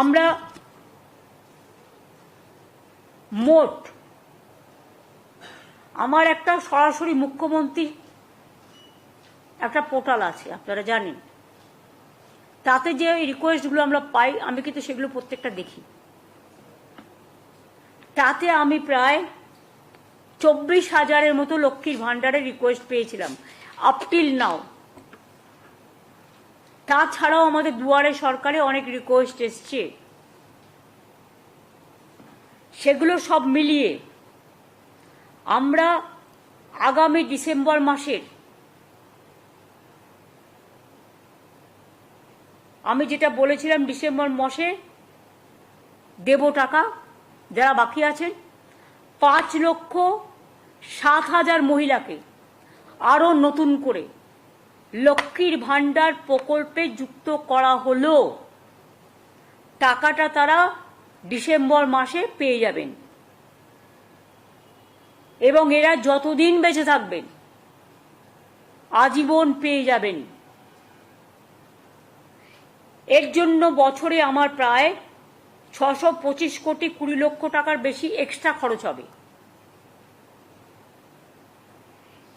আমরা মোট আমার একটা সরাসরি মুখ্যমন্ত্রী একটা পোর্টাল আছে, আপনারা জানেন। তাতে যে রিকোয়েস্টগুলো আমরা পাই, আমি কিন্তু সেগুলো প্রত্যেকটা দেখি। তাতে আমি প্রায় চব্বিশ হাজারের মতো লক্ষ্মীর ভাণ্ডারের রিকোয়েস্ট পেয়েছিলাম। আপ টিল নাও তাছাড়াও আমাদের দুয়ারে সরকারে অনেক রিকোয়েস্ট এসছে। সেগুলো সব মিলিয়ে আমরা আগামী ডিসেম্বর মাসের আমি যেটা বলেছিলাম ডিসেম্বর মাসে দেব টাকা যারা বাকি আছেন, পাঁচ লক্ষ সাত হাজার মহিলাকে আরও নতুন করে লক্ষ্মীর ভাণ্ডার প্রকল্পে যুক্ত করা হলো। টাকাটা তারা ডিসেম্বর মাসে পেয়ে যাবেন। এবং এরা যতদিন বেঁচে থাকবেন, আজীবন পেয়ে যাবেন। এর জন্য বছরে আমার প্রায় ছশো পঁচিশ কোটি কুড়ি লক্ষ টাকার বেশি এক্সট্রা খরচ হবে।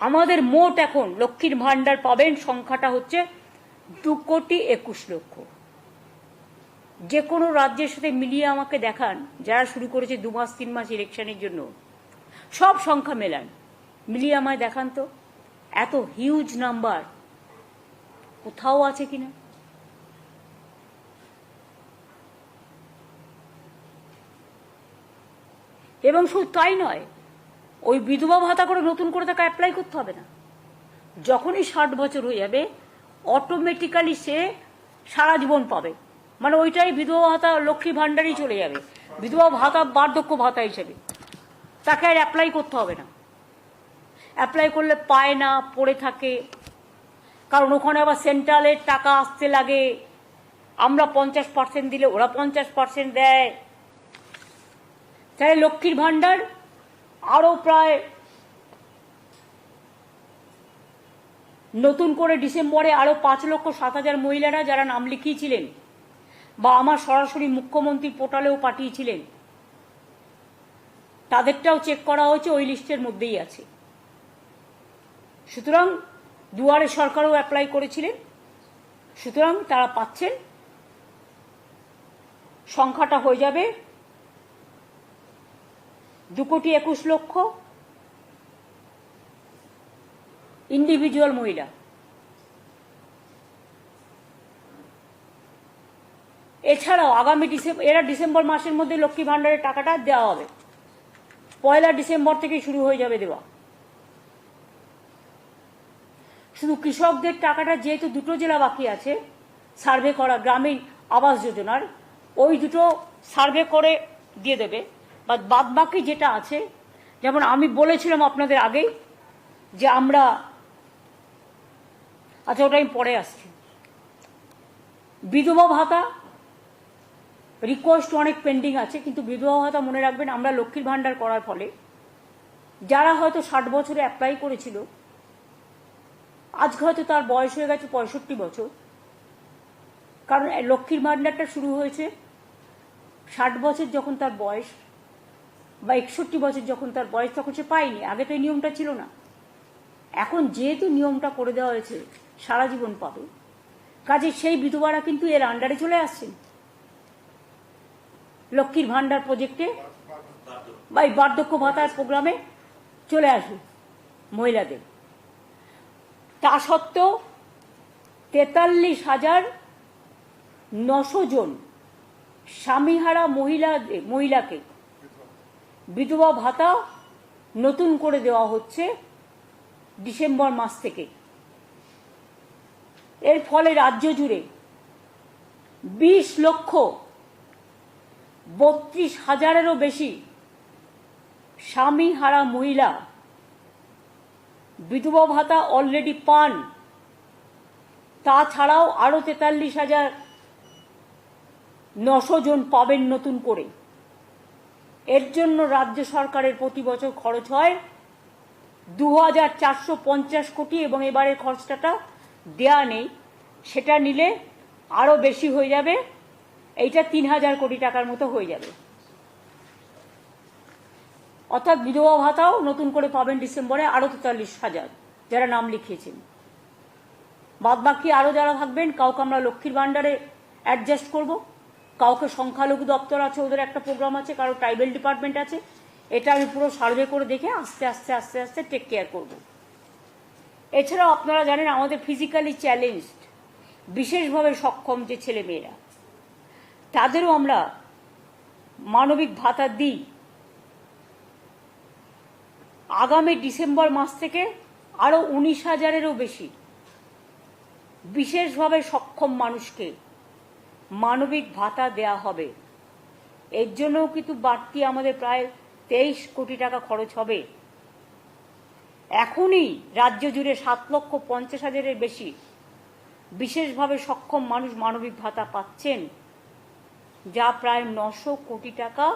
আমাদের মোট এখন লক্ষ্মীর ভাণ্ডার পাবেন সংখ্যাটা হচ্ছে দু কোটি একুশ লক্ষ। যে কোনো রাজ্যের সাথে মিলিয়ে আমাকে দেখান, যারা শুরু করেছে দু মাস, তিন মাস ইলেকশনের জন্য। সব সংখ্যা মেলান। মিলিয়ে আমায় দেখান তো। এত হিউজ নাম্বার কোথাও আছে কিনা? এবং শুধু তাই নয় ওই বিধবা ভাতা করে নতুন করে তাকে অ্যাপ্লাই করতে হবে না। যখনই ষাট বছর হয়ে যাবে অটোমেটিক্যালি সে সারা জীবন পাবে। মানে ওইটাই বিধবা ভাতা, লক্ষ্মী ভাণ্ডারই চলে যাবে। বিধবা ভাতা বার্ধক্য ভাতা হিসেবে। তাকে আর অ্যাপ্লাই করতে হবে না। অ্যাপ্লাই করলে পায় না, পড়ে থাকে। কারণ ওখানে আবার সেন্ট্রালের টাকা আসতে লাগে। আমরা পঞ্চাশ পার্সেন্ট দিলে ওরা পঞ্চাশ পার্সেন্ট দেয়। তাহলে লক্ষ্মীর ভাণ্ডার আরও প্রায় নতুন করে ডিসেম্বরে আরও পাঁচ লক্ষ সাত হাজার মহিলারা যারা নাম লিখিয়েছিলেন বা আমার সরাসরি মুখ্যমন্ত্রী পোর্টালেও পাঠিয়েছিলেন, তাদেরটাও চেক করা হয়েছে, ওই লিস্টের মধ্যেই আছে। সুতরাং দুয়ারে সরকারও অ্যাপ্লাই করেছিলেন, সুতরাং তারা পাচ্ছেন, সংখ্যাটা হয়ে যাবে দু কোটি একুশ লক্ষ। ইন্ডিভিজুয়াল মহিলা। এছাড়াও আগামী ডিসেম্বর এরা ডিসেম্বর মাসের মধ্যে লক্ষ্মী ভাণ্ডারের টাকাটা দেওয়া হবে। পয়লা ডিসেম্বর থেকে শুরু হয়ে যাবে দেওয়া। শুধু কৃষকদের টাকাটা যেহেতু দুটো জেলা বাকি আছে, সার্ভে করা গ্রামীণ আবাস যোজনার, ওই দুটো সার্ভে করে দিয়ে দেবে। বা বাদ বাকি যেটা আছে, যেমন আমি বলেছিলাম আপনাদের আগেই যে আমরা আচ্ছা ওটা আমি পরে আসছি। বিধবা ভাতা রিকোয়েস্ট অনেক পেন্ডিং আছে, কিন্তু বিধবা ভাতা মনে রাখবেন আমরা লক্ষ্মীর ভাণ্ডার করার ফলে যারা হয়তো ষাট বছরে অ্যাপ্লাই করেছিল আজকে হয়তো তার বয়স হয়ে গেছে পঁয়ষট্টি বছর, কারণ লক্ষ্মীর ভাণ্ডারটা শুরু হয়েছে ষাট বছর যখন তার বয়স বা একষট্টি বছর যখন তার বয়স তখন সে পায়নি, আগে তো এই নিয়মটা ছিল না। এখন যেহেতু নিয়মটা করে দেওয়া হয়েছে, সারা জীবন পাবে। কাজে সেই বিধবারা কিন্তু এর আন্ডারে চলে আসছেন। লক্ষ্মীর ভাণ্ডার প্রজেক্টে বা এই বার্ধক্য ভাতার প্রোগ্রামে চলে আসবে মহিলাদের। তা সত্ত্বেও তেতাল্লিশ হাজার নশো জন স্বামীহারা মহিলা মহিলাকে বিধবা ভাতা নতুন করে দেওয়া হচ্ছে ডিসেম্বর মাস থেকে। এর ফলে রাজ্য জুড়ে বিশ লক্ষ বত্রিশ হাজারেরও বেশি স্বামী হারা মহিলা বিধবা ভাতা অলরেডি পান। তাছাড়াও আরও তেতাল্লিশ হাজার নশো জন পাবেন নতুন করে। এর জন্য রাজ্য সরকারের প্রতি বছর খরচ হয় দু হাজার চারশো পঞ্চাশ কোটি এবং এবারের খরচটাটা দেয়া নেই। সেটা নিলে আরও বেশি হয়ে যাবে। এইটা তিন হাজার কোটি টাকার মতো হয়ে যাবে। অর্থাৎ বিধবা ভাতাও নতুন করে পাবেন ডিসেম্বরে আরও তেতাল্লিশ হাজার, যারা নাম লিখিয়েছেন। বাদ বাকি আরও যারা থাকবেন, কাউকে আমরা লক্ষ্মীর ভাণ্ডারে অ্যাডজাস্ট করব। কাউকে সংখ্যালঘু দপ্তর আছে, ওদের একটা প্রোগ্রাম আছে, কারও ট্রাইবেল ডিপার্টমেন্ট আছে। এটা আমি পুরো সার্ভে করে দেখে আস্তে আস্তে আস্তে আস্তে টেক কেয়ার করব। এছাড়াও আপনারা জানেন আমাদের ফিজিক্যালি চ্যালেঞ্জড বিশেষভাবে সক্ষম যে ছেলে মেয়েরা তাদেরও আমরা মানবিক ভাতা দিই। আগামী ডিসেম্বর মাস থেকে আরও উনিশ হাজারেরও বেশি বিশেষভাবে সক্ষম মানুষকে মানবিক ভাতা দেয়া হবে। এর জন্যও কিন্তু বাড়তি আমাদের প্রায় তেইশ কোটি টাকা খরচ হবে। এখনই রাজ্য জুড়ে সাত লক্ষ পঞ্চাশ হাজারের বেশি বিশেষভাবে সক্ষম মানুষ মানবিক ভাতা পাচ্ছেন, যা প্রায় নশো কোটি টাকা